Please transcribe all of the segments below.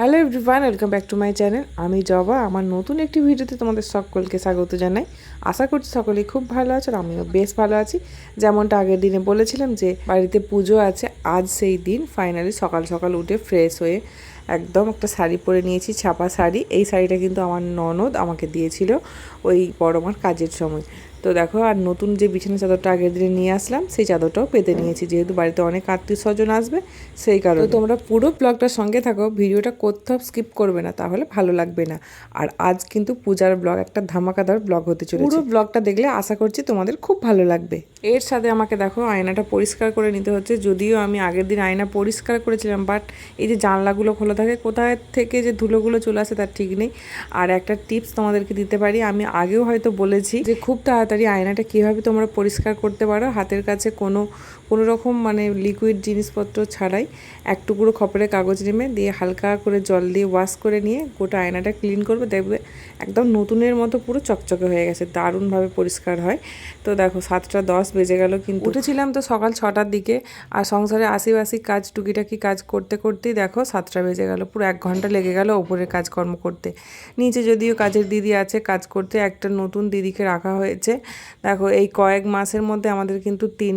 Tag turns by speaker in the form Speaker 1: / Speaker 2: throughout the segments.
Speaker 1: Hello everyone, welcome back to my channel. আমি জবা, আমার নতুন একটি ভিডিওতে তোমাদের সকলকে স্বাগত জানাই। আশা করছি সকলেই খুব ভালো আছে, আর আমিও বেশ ভালো আছি। যেমনটা আগের দিনে বলেছিলাম যে, বাড়িতে পুজো আছে, আজ সেই দিন ফাইনালি সকাল সকাল উঠে ফ্রেশ হয়ে একদম একটা শাড়ি পরে নিয়েছি, ছাপা শাড়ি। এই শাড়িটা কিন্তু আমার ননদ আমাকে দিয়েছিল ওই বড় মার কাজের সময়। তো দেখো আর নতুন যে বিছানা চাদরটা আগের দিনে নিয়ে আসলাম সেই চাদরটাও পেতে নিয়েছি যেহেতু বাড়িতে অনেক আত্মীয় স্বজন আসবে সেই কারণে। তোমরা পুরো ব্লগটার সঙ্গে থাকো ভিডিওটা কোথাও স্কিপ করবে না তাহলে ভালো লাগবে না। আর আজ কিন্তু পূজার ব্লগ একটা ধামাকাদার ব্লগ হতে চলেছে। পুরো ব্লগটা দেখলে আশা করছি তোমাদের খুব ভালো লাগবে। এর সাথে আমাকে দেখো আয়নাটা পরিষ্কার করে নিতে হচ্ছে যদিও আমি আগের দিন আয়না পরিষ্কার করেছিলাম বাট এই যে জানলাগুলো খোলা থাকে কোথায় থেকে যে ধুলোগুলো চলে আসে তার ঠিক নেই। আর একটা টিপস তোমাদেরকে দিতে পারি আমি আগেও হয়তো বলেছি যে খুব তাড়াতাড়ি আয়নাটা কীভাবে তোমরা পরিষ্কার করতে পারো? হাতের কাছে কোনো কোনো রকম মানে লিকুইড জিনিসপত্র ছাড়াই এক টুকরো খপরের কাগজ নেমে দিয়ে হালকা করে জল দিয়ে ওয়াশ করে নিয়ে গোটা আয়নাটা ক্লিন করবে। দেখবে একদম নতুনের মতো পুরো চকচকে হয়ে গেছে, দারুণভাবে পরিষ্কার হয়। তো দেখো সাতটা দশ বেজে গেল কিন্তু উঠেছিলাম তো সকাল ছটার দিকে আর সংসারে আশিবাসি কাজ, টুকিটাকি কাজ করতে করতেই দেখো সাতটা বেজে গেল। পুরো এক ঘণ্টা লেগে গেল ওপরের কাজকর্ম করতে। নিচে যদিও কাজের দিদি আছে, কাজ করতে একটা নতুন দিদিকে রাখা হয়েছে। দেখো এই কয়েক মাসের মধ্যে আমাদের কিন্তু তিন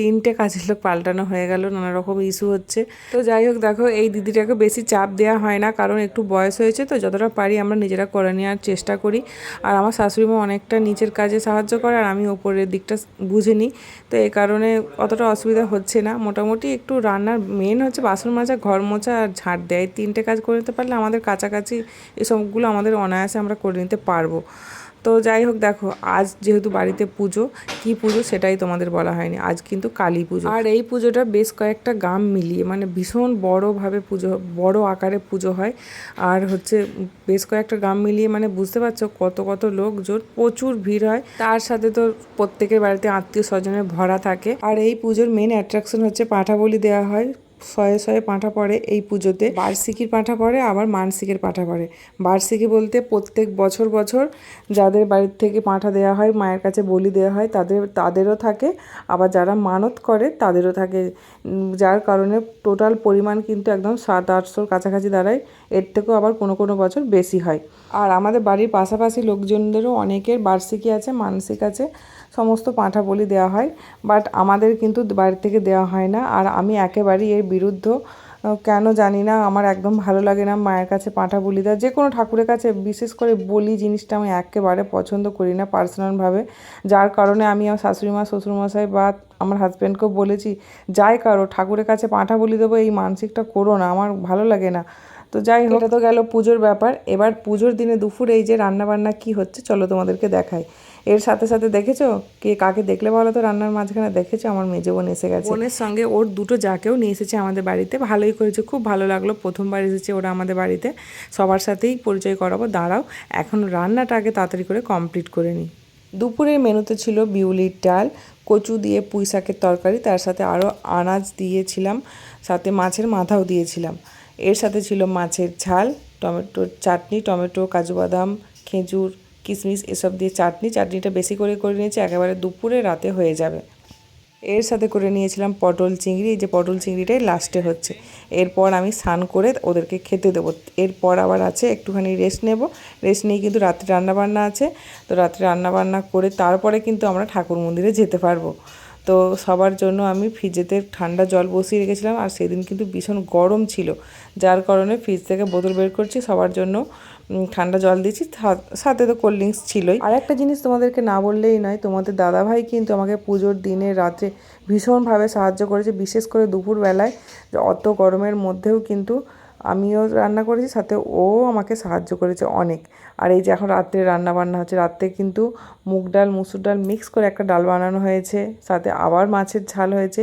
Speaker 1: তিনটে কাজের লোক পাল্টানো হয়ে গেল নানা রকম ইস্যু হচ্ছে। তো যাই হোক, দেখো, এই দিদিটাকে বেশি চাপ দেওয়া হয় না, কারণ একটু বয়স হয়েছে তো, যতটা পারি আমরা নিজেরা করে নেওয়ার চেষ্টা করি। আর আমার শাশুড়িমা অনেকটা নিচের কাজে সাহায্য করে, আর আমি ওপরের দিকটা বুঝে নিই। তো এই কারণে অতটা অসুবিধা হচ্ছে না। মোটামুটি একটু রান্নার মেন হচ্ছে বাসন মাজা, ঘর মোছা আর ঝাড় দেয়। তিনটে কাজ করে নিতে পারলে আমাদের কাছাকাছি এসবগুলো আমাদের অনায়াসে আমরা করে নিতে পারব। তো যাই হোক দেখো, আজ যেহেতু বাড়িতে পুজো, কি পুজো সেটাই তোমাদের বলা হয়নি। আজ কিন্তু কালী পুজো। আর এই পুজোটা বেশ কয়েকটা গ্রাম মিলিয়ে মানে ভীষণ বড়োভাবে পুজো, বড় আকারে পুজো হয়। আর হচ্ছে বেশ কয়েকটা গ্রাম মিলিয়ে মানে বুঝতে পারছ কত কত লোকজন, প্রচুর ভিড় হয়। তার সাথে তো প্রত্যেকের বাড়িতে আত্মীয় স্বজনের ভরা থাকে। আর এই পুজোর মেন অ্যাট্রাকশন হচ্ছে পাঁঠা বলি দেওয়া হয়। শয়ে শয়ে পাঁঠা পড়ে এই পুজোতে। বার্ষিকীর পাঁঠা পড়ে আবার মানসিকের পাঁঠা পড়ে। বার্ষিকী বলতে প্রত্যেক বছর বছর যাদের বাড়ির থেকে পাঁঠা দেওয়া হয় মায়ের কাছে বলি দেওয়া হয় তাদের তাদেরও থাকে। আবার যারা মানত করে তাদেরও থাকে। যার কারণে টোটাল পরিমাণ কিন্তু একদম সাত আটশোর কাছাকাছি দাঁড়ায় এর থেকেও আবার কোনো কোনো বছর বেশি হয়। আর আমাদের বাড়ির পাশাপাশি লোকজনদেরও অনেকের বার্ষিকী আছে মানসিক আছে। সমস্ত পাঁঠা বলি দেওয়া হয় বাট আমাদের কিন্তু বাড়ি থেকে দেওয়া হয় না। আর আমি একেবারেই এর বিরুদ্ধ কেন জানি না, আমার একদম ভালো লাগে না মায়ের কাছে পাঁঠা বলি দেওয়া। যে কোনো ঠাকুরের কাছে বিশেষ করে বলি জিনিসটা আমি একেবারে পছন্দ করি না পার্সোনালভাবে যার কারণে আমি আমার শাশুড়ি মা শ্বশুরমশাই বা আমার হাজব্যান্ডকেও বলেছি, যাই কারও, ঠাকুরের কাছে পাঁঠা বলি দেবো, এই মানসিকটা করো না, আমার ভালো লাগে না। তো যাই হোক। এটা তো গেল পুজোর ব্যাপার। এবার পুজোর দিনে দুপুরে এই যে রান্নাবান্না কি হচ্ছে চলো তোমাদেরকে দেখাই। এর সাথে সাথে দেখেছ? কে কাকে দেখলে বলো তো রান্নার মাঝখানে? দেখেছ? আমার মেজো বোন এসে গেছে। বোনের সঙ্গে ওর দুটো যাকেও নিয়ে এসেছে আমাদের বাড়িতে। ভালোই করেছে খুব ভালো লাগল। প্রথমবার এসেছে ওরা আমাদের বাড়িতে। সবার সাথেই পরিচয় করাবো। দাঁড়াও এখন রান্নাটা আগে তাড়াতাড়ি করে কমপ্লিট করে নিই দুপুরের মেনুতে ছিল বিউলির ডাল কচু দিয়ে পুঁই শাকের তরকারি তার সাথে আরও আনাজ দিয়েছিলাম সাথে মাছের মাথাও দিয়েছিলাম। এর সাথে ছিল মাছের ঝাল টমেটোর চাটনি, টমেটো, কাজু বাদাম, খেজুর কিশমিশ এসব দিয়ে চাটনি। চাটনিটা বেশি করে করে নিয়েছি, একেবারে দুপুরে, রাতে হয়ে যাবে। এর সাথে করে নিয়েছিলাম পটল চিংড়ি, এই যে পটল চিংড়িটাই লাস্টে হচ্ছে। এরপর আমি স্নান করে ওদেরকে খেতে দেবো। এরপর আবার আছে, একটুখানি রেস্ট নেব। রেস্ট নিয়ে কিন্তু রাত্রে রান্নাবান্না আছে। তো রাত্রে রান্নাবান্না করে তারপরে কিন্তু আমরা ঠাকুর মন্দিরে যেতে পারব। তো সবার জন্য আমি ফ্রিজেতে ঠান্ডা জল বসিয়ে রেখেছিলাম আর সেদিন কিন্তু ভীষণ গরম ছিল। যার কারণে ফ্রিজ থেকে বোতল বের করছি, সবার জন্য ঠান্ডা জল দিয়েছি সাথে তো কোল্ড ড্রিঙ্কস ছিলই। আর একটা জিনিস তোমাদেরকে না বললেই নয়, তোমাদের দাদাভাই কিন্তু আমাকে পুজোর দিনে রাত্রে ভীষণভাবে সাহায্য করেছে। বিশেষ করে দুপুরবেলায় অত গরমের মধ্যেও কিন্তু আমিও রান্না করেছি, সাথে ও আমাকে সাহায্য করেছে অনেক। আর এই যে এখন রাত্রে রান্না বান্না হচ্ছে, রাত্রে কিন্তু মুগ ডাল, মুসুর ডাল মিক্স করে একটা ডাল বানানো হয়েছে, সাথে আবার মাছের ঝাল হয়েছে।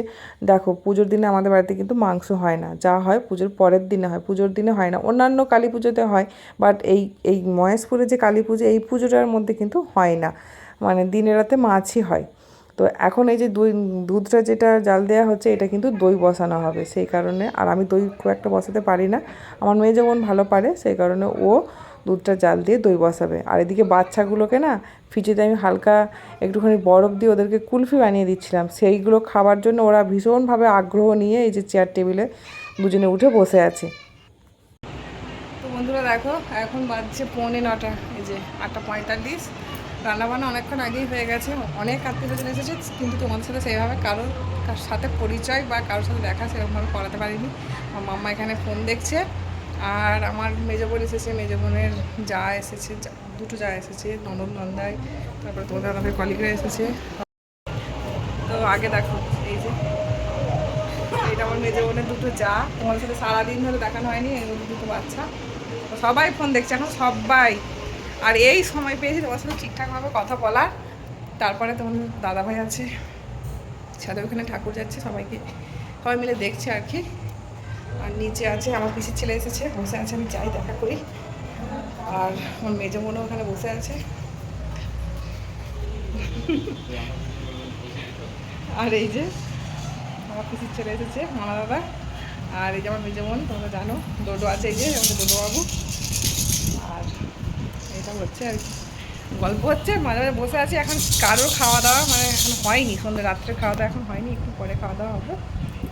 Speaker 1: দেখো, পুজোর দিনে আমাদের বাড়িতে কিন্তু মাংস হয় না, যা হয় পুজোর পরের দিনে হয়, পুজোর দিনে হয় না, অন্যান্য কালী পুজোতে হয় বাট এই এই মহেশপুরে যে কালী পুজো, এই পুজোটার মধ্যে কিন্তু হয় না মানে দিনে রাতে মাছই হয়। তো এখন এই যে দই, দুধটা যেটা জাল দেওয়া হচ্ছে, এটা কিন্তু দই বসানো হবে। সেই কারণে, আর আমি দই খুব একটা বসাতে পারি না। আমার মেয়ে যেমন ভালো পারে, সেই কারণে ও দুধটা জাল দিয়ে দই বসাবে। আর এদিকে বাচ্চাগুলোকে না, ফ্রিজেতে আমি হালকা একটুখানি বরফ দিয়ে ওদেরকে কুলফি বানিয়ে দিচ্ছিলাম। সেইগুলো খাবার জন্য ওরা ভীষণভাবে আগ্রহ নিয়ে এই যে চেয়ার টেবিলে দুজনে উঠে বসে আছে। তো বন্ধুরা দেখো, এখন বাজছে পৌনে নটা। এই যে আটটা পঁয়তাল্লিশ। রান্নাবান্না অনেকক্ষণ আগেই হয়ে গেছে। অনেক আত্মীয় স্বজন এসেছে, কিন্তু তোমাদের সাথে সেইভাবে কারোর কার সাথে পরিচয় বা কারোর সাথে দেখা সেরকমভাবে করাতে পারিনি। আমার মাম্মা এখানে ফোন দেখছে আর আমার মেজো বোন এসেছে, মেজো বোনের যা এসেছে দুটো যা এসেছে, ননদ, নন্দাই, তারপরে তোমাদের আমাদের কলিগরা এসেছে। তো আগে দেখো, এই যে এটা আমার মেজো বোনের দুটো যা। তোমাদের সাথে সারাদিন ধরে দেখানো হয়নি মধ্যে দুটো বাচ্চা। সবাই ফোন দেখছে, এখন সবাই আর এই সময় পেয়েছি তোমার সাথে ঠিকঠাকভাবে কথা বলার। তারপরে তোমার দাদাভাই আছে ছাদের ওখানে ঠাকুর যাচ্ছে, সবাইকে সবাই মিলে দেখছে আর কি। আর নিচে আছে আমার পিসির ছেলে এসেছে, বসে আছে, আমি যাই, দেখা করি। আর আমার মেজো বোনও ওখানে বসে আছে। আর এই যে আমার পিসির ছেলে এসেছে মামা দাদা। আর এই যে আমার মেজো বোন, তোমরা জানো দোডো আছে এই যে, আমাদের ডোডো বাবু হচ্ছে আর কি। গল্প হচ্ছে, মাঝে মাঝে বসে আছি, এখন কারোর খাওয়া দাওয়া মানে এখন হয়নি, সন্ধ্যে রাত্রে খাওয়া দাওয়া এখন হয়নি, একটু পরে খাওয়া দাওয়া হবে।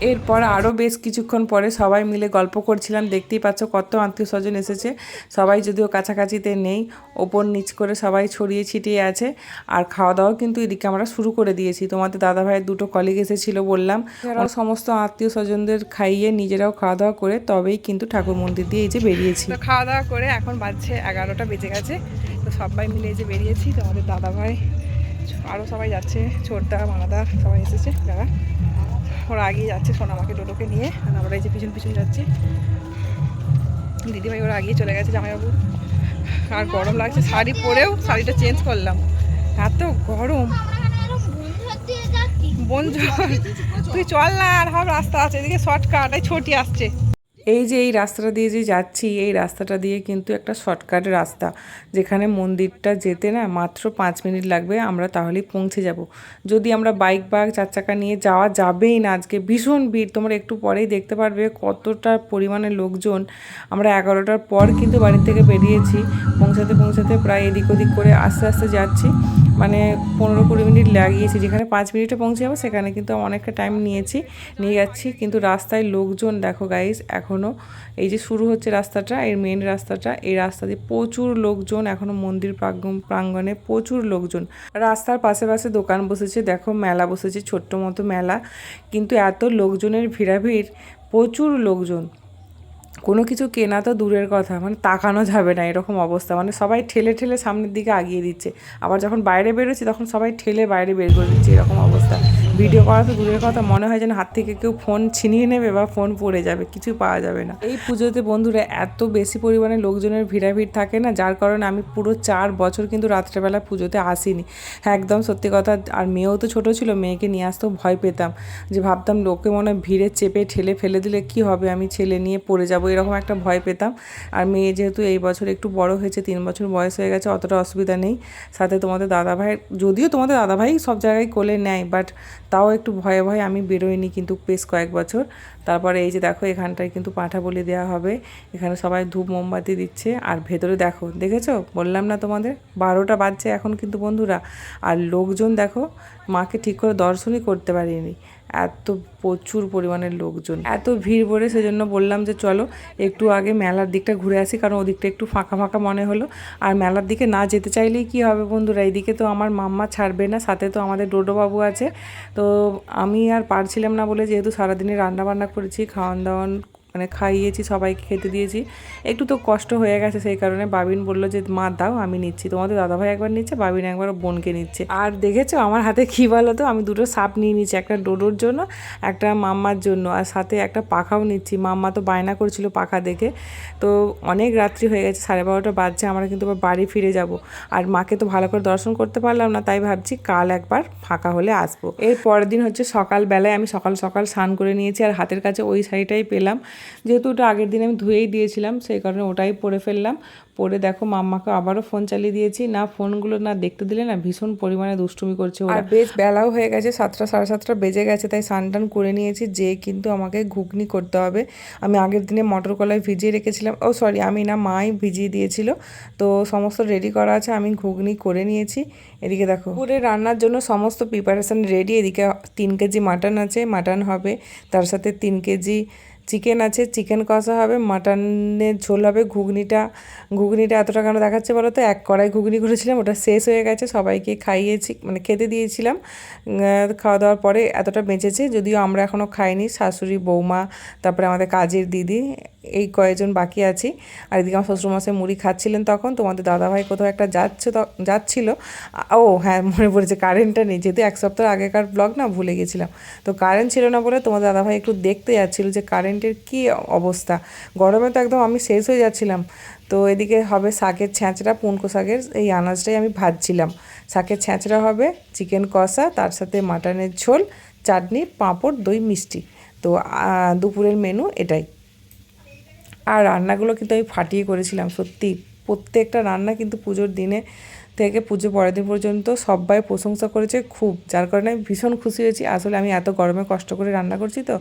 Speaker 1: এরপর আরও বেশ কিছুক্ষণ পরে সবাই মিলে গল্প করছিলাম। দেখতেই পাচ্ছ কত আত্মীয় স্বজন এসেছে। সবাই যদিও কাছাকাছিতে নেই, ওপর নিচ করে সবাই ছড়িয়ে ছিটিয়ে আছে। আর খাওয়া দাওয়া কিন্তু এদিকে আমরা শুরু করে দিয়েছি। তোমাদের দাদা ভাইয়ের দুটো কলিগ এসেছিল বললাম। এছাড়াও সমস্ত আত্মীয় স্বজনদের খাইয়ে নিজেরাও খাওয়া দাওয়া করে তবেই কিন্তু ঠাকুর মন্দির দিয়ে এই যে বেরিয়েছি। খাওয়া দাওয়া করে এখন বাজছে এগারোটা, বেজে গেছে। তো সবাই মিলে এই যে বেরিয়েছি। তোমাদের দাদা ভাই আরও সবাই যাচ্ছে ছোটদা মানাদা সবাই এসেছে, যারা। ওরা আগিয়ে যাচ্ছে সোনামাকে টোটোকে নিয়ে, আর আমরা এই যে পিছন পিছন যাচ্ছি। দিদিভাই ওরা আগিয়ে চলে গেছে, জামাইবাবু। আর গরম লাগছে, শাড়ি পরেও শাড়িটা চেঞ্জ করলাম। এত গরম। বন্ধু, তুই চল না, আর সব রাস্তা আছে, এদিকে শর্টকাট, এই ছোটি আসছে। এই যে এই রাস্তাটা দিয়ে যে যাচ্ছি, এই রাস্তাটা দিয়ে কিন্তু একটা শর্টকাট রাস্তা। যেখানে মন্দিরটা যেতে না মাত্র পাঁচ মিনিট লাগবে, আমরা তাহলেই পৌঁছে যাব। যদি আমরা বাইক বা চার চাকা নিয়ে যাওয়া যাবেই না আজকে, ভীষণ ভিড়। তোমরা একটু পরেই দেখতে পারবে কতটা পরিমাণে লোকজন। আমরা এগারোটার পর কিন্তু বাড়ি থেকে বেরিয়েছি। পৌঁছাতে পৌঁছাতে প্রায় এদিক ওদিক করে আস্তে আস্তে যাচ্ছি। মানে পনেরো কুড়ি মিনিট লাগিয়েছি। যেখানে পাঁচ মিনিটে পৌঁছে যাব সেখানে কিন্তু অনেকটা টাইম নিয়েছি, নিয়ে যাচ্ছি। কিন্তু রাস্তায় লোকজন দেখো গাইস এখনও এই যে শুরু হচ্ছে রাস্তাটা, এর মেন রাস্তাটা, এই রাস্তা দিয়ে প্রচুর লোকজন এখনও মন্দির প্রাঙ্গণে প্রচুর লোকজন। রাস্তার পাশে পাশে দোকান বসেছে, দেখো মেলা বসেছে, ছোট্ট মতো মেলা। কিন্তু এত লোকজনের ভিড়াভিড়, প্রচুর লোকজন। কোনো কিছু কেনা তো দূরের কথা মানে তাকানো যাবে না এরকম অবস্থা। মানে সবাই ঠেলে ঠেলে সামনের দিকে আগিয়ে দিচ্ছে। আবার যখন বাইরে বেরোচ্ছি, তখন সবাই ঠেলে বাইরে বের করে দিচ্ছে এরকম অবস্থা। ভিডিও করা তো দূরের কথা, মনে হয় যেন হাত থেকে কেউ ফোন ছিনিয়ে নেবে বা ফোন পড়ে যাবে, কিছু পাওয়া যাবে না। এই পুজোতে বন্ধুরা এত বেশি পরিমাণে লোকজনের ভিড়াভিড় থাকে না, যার কারণে আমি পুরো চার বছর কিন্তু রাত্রেবেলা পুজোতে আসিনি। একদম সত্যি কথা, আর মেয়েও তো ছোট ছিল, মেয়েকে নিয়ে আসতেও ভয় পেতাম। যে ভাবতাম লোকে মনে হয় ভিড়ে চেপে ঠেলে ফেলে দিলে কি হবে, আমি ছেলে নিয়ে পড়ে যাব, এরকম একটা ভয় পেতাম। আর মেয়ে যেহেতু এই বছর একটু বড় হয়েছে, তিন বছর বয়স হয়ে গেছে, অতটা অসুবিধা নেই। সাথে তোমাদের দাদাভাইয়ের যদিও তোমাদের দাদাভাই সব জায়গায় কোলে নেয় বাট তাও একটু ভয়ে ভয়ে আমি বেরোইনি কিন্তু বেশ কয়েক বছর। তারপরে এই যে দেখো, এখানটায় কিন্তু পাঁঠা বলি দেওয়া হবে। এখানে সবাই ধূপ মোমবাতি দিচ্ছে। আর ভেতরে দেখো, দেখেছ? বললাম না তোমাদের? বারোটা বাজছে এখন কিন্তু বন্ধুরা। আর লোকজন দেখো, মাকে ঠিক করে দর্শনই করতে পারিনি। এত প্রচুর পরিমাণের লোকজন। এত ভিড় পড়ে সেজন্য বললাম যে চলো, একটু আগে মেলার দিকটা ঘুরে আসি, কারণ ওদিকটা একটু ফাঁকা ফাঁকা মনে হলো। আর মেলার দিকে না যেতে চাইলেই কি হবে বন্ধুরা? এইদিকে তো আমার মাম্মা ছাড়বে না, সাথে তো আমাদের ডোডোবাবু আছে। তো আমি আর পারছিলাম না বলে যেহেতু সারাদিনে রান্না বান্না করেছি, খাওয়ান দাওয়ান মানে খাইয়েছি, সবাইকে খেতে দিয়েছি। একটু তো কষ্ট হয়ে গেছে সেই কারণে বাবিন বলল যে, মা, দাও, আমি নিচ্ছি। তোমাদের দাদাভাই একবার নিচ্ছে, বাবিন একবার বোনকে নিচ্ছে। আর দেখেছ আমার হাতে কী বলো তো আমি দুটো সাপ নিয়ে নিচ্ছি একটা ডোডোর জন্য, একটা মাম্মার জন্য। আর সাথে একটা পাখাও নিচ্ছি। মাম্মা তো বায়না করছিল পাখা দেখে। তো অনেক রাত্রি হয়ে গেছে, সাড়ে বারোটা বাজছে, আমরা কিন্তু আবার বাড়ি ফিরে যাব। আর মাকে তো ভালো করে দর্শন করতে পারলাম না, তাই ভাবছি কাল একবার ফাঁকা হলে আসব। এর পরের দিন হচ্ছে সকালবেলায় আমি সকাল সকাল স্নান করে নিয়েছি, আর হাতের কাছে ওই শাড়িটাই পেলাম। যেহেতু ওটা আগের দিন আমি ধুয়েই দিয়েছিলাম, সেই কারণে ওটাই পরে ফেললাম। পরে দেখো মাম্মাকে আবারও ফোন চালিয়ে দিয়েছি। না, ফোনগুলো না দেখতে দিলে না ভীষণ পরিমাণে দুষ্টুমি করছে আর বেশ বেলাও হয়ে গেছে, সাতটা, সাড়ে সাতটা বেজে গেছে, তাই স্নান টান করে নিয়েছি যে কিন্তু আমাকে ঘুগনি করতে হবে। আমি আগের দিনে মটর কলাই ভিজিয়ে রেখেছিলাম। ও, সরি, আমি না, মাই ভিজিয়ে দিয়েছিল। তো সমস্ত রেডি করা আছে, আমি ঘুগনি করে নিয়েছি। এদিকে দেখো। পুরে রান্নার জন্য সমস্ত প্রিপারেশান রেডি। এদিকে তিন কেজি মাটন আছে, মাটন হবে, তার সাথে তিন কেজি চিকেন আছে, চিকেন কষা হবে, মাটনের ঝোল হবে, ঘুগনিটা ঘুগনিটা এতটা কেন দেখাচ্ছে বলো তো? এক কড়াই ঘুগনি করেছিলাম, ওটা শেষ হয়ে গেছে, সবাইকে খাইয়েছি মানে খেতে দিয়েছিলাম। খাওয়া দাওয়ার পরে এতটা বেঁচেছে, যদিও আমরা এখনও খাইনি, শাশুড়ি, বৌমা, তারপরে আমাদের কাজের দিদি এই কয়েকজন বাকি আছি। আর এদিকে আমার শ্বশুরমশাই মুড়ি খাচ্ছিলেন তখন। তোমাদের দাদাভাই কোথাও একটা যাচ্ছে যাচ্ছিল। ও হ্যাঁ মনে পড়েছে কারেন্টটা নেই। যেহেতু এক সপ্তাহ আগেকার ব্লগ না, ভুলে গেছিলাম। তো কারেন্ট ছিল না বলে তোমাদের দাদাভাই একটু দেখতে যাচ্ছিল যে কারেন্টের কী অবস্থা। গরমে তো একদম আমি শেষ হয়ে যাচ্ছিলাম। তো এদিকে হবে শাকের ছ্যাঁচড়া, পুনকো শাকের এই আনাজটাই আমি ভাজছিলাম। শাকের ছ্যাঁচড়া হবে, চিকেন কষা, তার সাথে মাটনের ঝোল, চাটনি, পাঁপড়, দই, মিষ্টি। তো দুপুরের মেনু এটাই। আর রান্নাগুলো কিন্তু আমি ফাটিয়ে করেছিলাম, সত্যি। প্রত্যেকটা রান্না কিন্তু পুজোর দিনে থেকে পুজো পরের দিন পর্যন্ত সবাই প্রশংসা করেছে খুব, যার কারণে আমি ভীষণ খুশি হয়েছি। আসলে আমি এত গরমে কষ্ট করে রান্না করছি তো,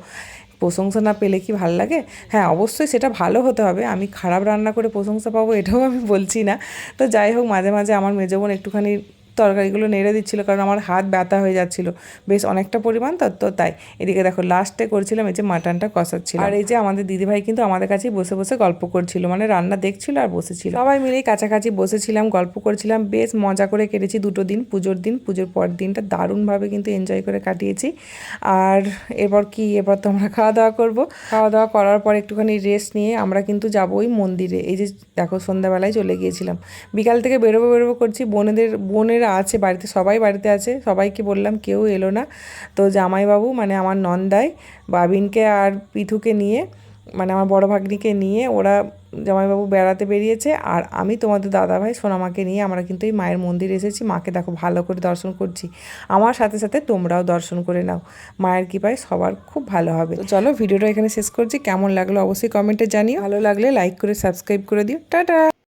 Speaker 1: প্রশংসা না পেলে কি ভালো লাগে? হ্যাঁ অবশ্যই সেটা ভালো হতে হবে, আমি খারাপ রান্না করে প্রশংসা পাবো এটাও আমি বলছি না। তো যাই হোক, মাঝে মাঝে আমার মেজো বোন একটুখানি তরকারিগুলো নেড়ে দিচ্ছিল কারণ আমার হাত ব্যথা হয়ে যাচ্ছিল। বেশ অনেকটা পরিমাণ তো তাই। এদিকে দেখো লাস্টে করছিলাম এই যে মাটনটা কষাচ্ছিল আর এই যে আমাদের দিদিভাই কিন্তু আমাদের কাছেই বসে বসে গল্প করছিল মানে রান্না দেখছিল আর বসেছিল। সবাই মিলেই কাছাকাছি বসেছিলাম গল্প করছিলাম। বেশ মজা করে কেটেছি দুটো দিন পুজোর দিন। পুজোর পর দিনটা দারুণভাবে কিন্তু এনজয় করে কাটিয়েছি। আর এরপর কি এরপর তো আমরা খাওয়া দাওয়া করব। খাওয়া দাওয়া করার পর একটুখানি রেস্ট নিয়ে আমরা কিন্তু যাব ওই মন্দিরে। এই যে দেখো সন্ধ্যাবেলায় চলে গিয়েছিলাম। বিকাল থেকে বেরোবো বেরোবো করছি। বোনেদের বোনেরা আছে, বাড়িতে সবাই বাড়িতে আছে। সবাইকে বললাম কেউ এলো না। তো জামাইবাবু মানে আমার নন্দাই, বাবিনকে আর পিথুকে নিয়ে মানে আমার বড় ভাগ্নিকে নিয়ে ওরা জামাইবাবু বেড়াতে বেরিয়েছে। আর আমি তোমাদের দাদাভাই সোনামাকে নিয়ে আমরা কিন্তু এই মায়ের মন্দিরে এসেছি। মাকে দেখো ভালো করে দর্শন করছি। আমার সাথে সাথে তোমরাও দর্শন করে নাও। মায়ের কৃপায় সবার খুব ভালো হবে। তো চলো ভিডিওটা এখানে শেষ করছি। কেমন লাগল অবশ্যই কমেন্টে জানিও। ভালো লাগলে লাইক করে সাবস্ক্রাইব করে দিও। টাটা!